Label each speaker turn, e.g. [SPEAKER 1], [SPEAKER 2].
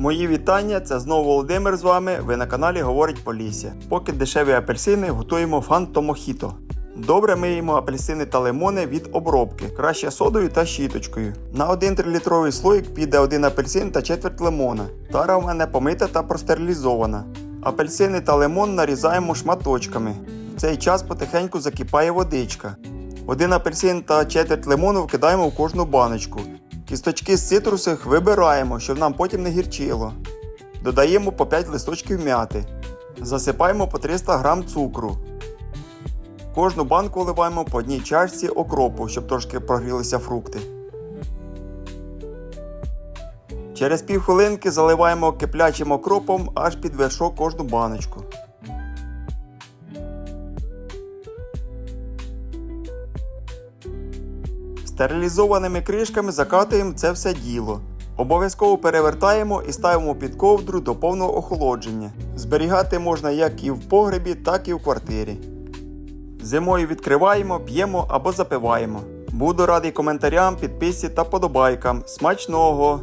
[SPEAKER 1] Мої вітання, це знову Володимир з вами. Ви на каналі Говорить Полісся. Поки дешеві апельсини готуємо фанто мохіто. Добре миємо апельсини та лимони від обробки, краще содою та щіточкою. На 1 3-літровий слоїк піде один апельсин та четверть лимона. Тара в мене помита та простерилізована. Апельсини та лимон нарізаємо шматочками. В цей час потихеньку закипає водичка. Один апельсин та четверть лимону вкидаємо в кожну баночку. Кісточки з цитрусових вибираємо, щоб нам потім не гірчило. Додаємо по 5 листочків м'яти. Засипаємо по 300 г цукру. Кожну банку вливаємо по одній чашці окропу, щоб трошки прогрілися фрукти. Через півхвилинки заливаємо киплячим окропом аж під вершок кожну баночку. Стерилізованими кришками закатуємо це все діло. Обов'язково перевертаємо і ставимо під ковдру до повного охолодження. Зберігати можна як і в погребі, так і в квартирі. Зимою відкриваємо, п'ємо або запиваємо. Буду радий коментарям, підписці та подобайкам. Смачного!